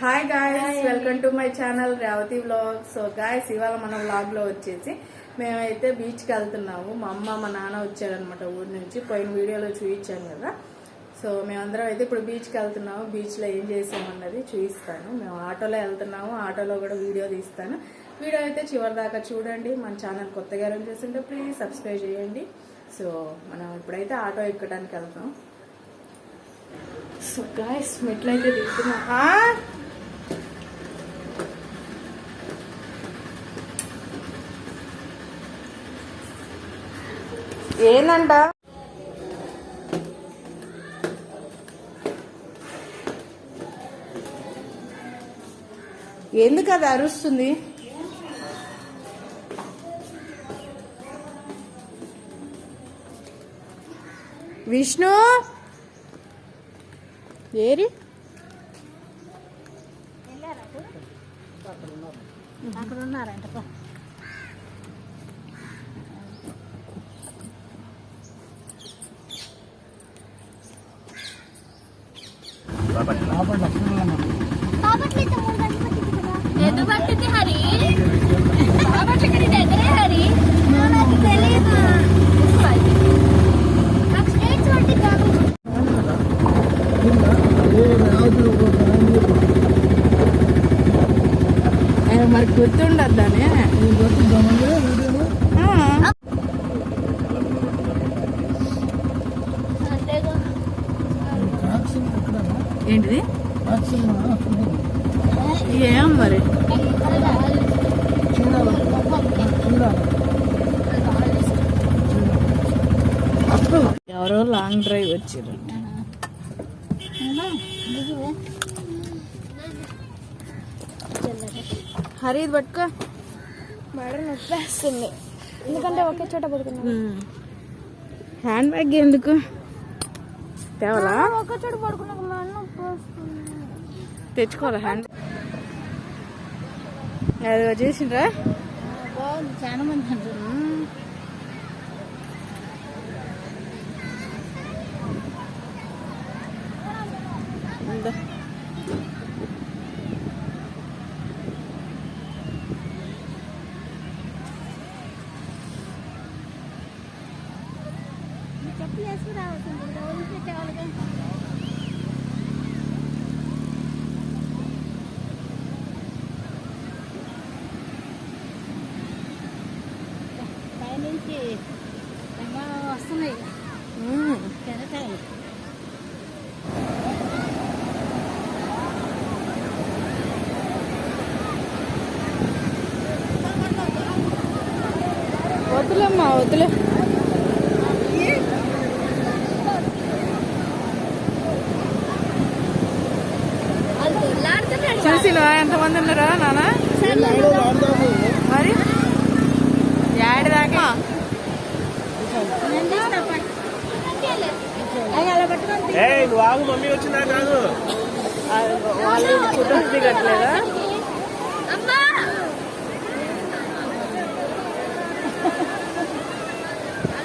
Hi guys welcome to my channel Revathi vlog so guys ఇవాళ మన వ్లాగ్లో వచ్చేసి మేమైతే బీచ్కి వెళ్తున్నాము. మా అమ్మ మా నాన్న వచ్చారనమాట ఊరి నుంచి. పోయిన వీడియోలో చూపించాను కదా. సో మేమందరం అయితే ఇప్పుడు బీచ్కి వెళ్తున్నాము. బీచ్లో ఏం చేసామన్నది చూపిస్తాను. మేము ఆటోలో వెళ్తున్నాము. ఆటోలో కూడా వీడియో తీస్తాను. వీడియో అయితే చివరి దాకా చూడండి. మన ఛానల్ కొత్తగా రన్ చేస్తుంటే ప్లీజ్ సబ్స్క్రైబ్ చేయండి. సో మనం ఇప్పుడైతే ఆటో ఎక్కడానికి వెళ్తాం సో గాయస్ మెట్లయితే అయితే ఆ? ఏందంట? ఎందుకు అది అరుస్తుంది? విష్ణు? ఏరి అక్కడ ఉన్నారంట పో. పట్టింది హరి ఎదురే హరి మరి గుర్తుండద్దానే ఏంటిది? ఏం మరి? ఎవరో లాంగ్ డ్రైవ్ వచ్చారు హరి ఇది పట్టుకో. మేడ నొప్పేస్తుంది. ఎందుకంటే ఒకే చోట పడుకున్నాను. హ్యాండ్ బ్యాగ్ ఎందుకు? తేవలా? ఒకే చోట పడుకున్నాక మేడ నొప్పి వస్తుంది తెచ్చుకోవాలా హ్యాండ్ అది వచ్చేసిండ్రా చాలా మంది అంటారు ఉందా. వద్దులేమ్మా వద్దులే చూసిలో ఎంతమంది ఉన్నారా నాన్న మరి? యాడి దాకా? నువ్వు ఆగు మమ్మీ వచ్చిందా కాదు? వాళ్ళు ఫోటోస్ దిగట్లేదా?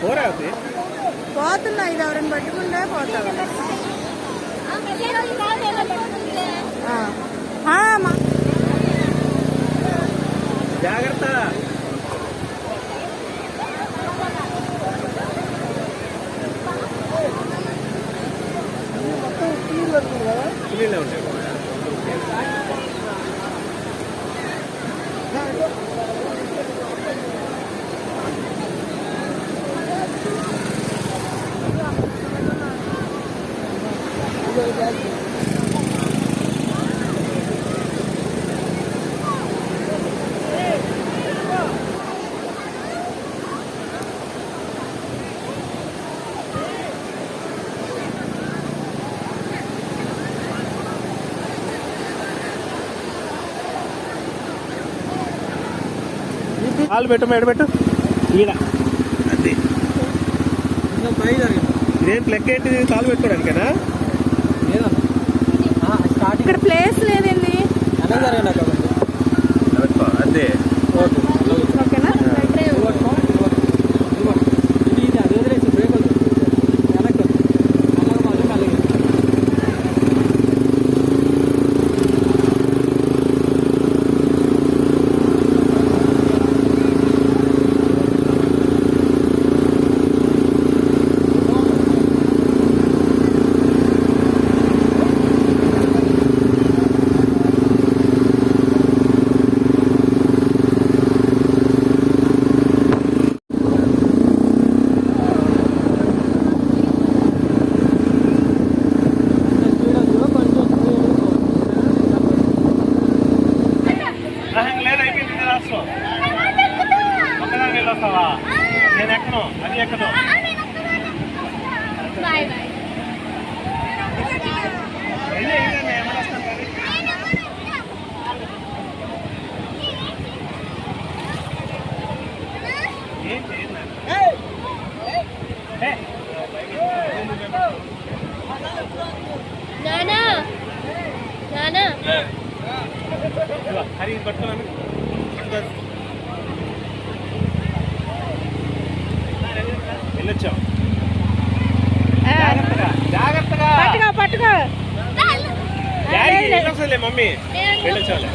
పోరా అది పోతున్నా ఇది ఎవరిని పట్టుకుంటే పోతావు ఆ. ఆ, మా- జాగ్రత్త నీళ్ళే ఉంటాయి కాలు పెట్టు మేడ పెట్టు. ఈడ. అది. ఇదేంటి లెక్క ఏంటిది కాలు పెట్టుకోవడానికేనా? ఇక్కడ ప్లేస్ లేదండి పెట్టుకో, నానా. నానా. హరి పట్టుకోవాలి వెళ్ళొచ్చాం జాగ్రత్తగా. పట్టుకో పట్టుకో మమ్మీ వెళ్ళొచ్చాలే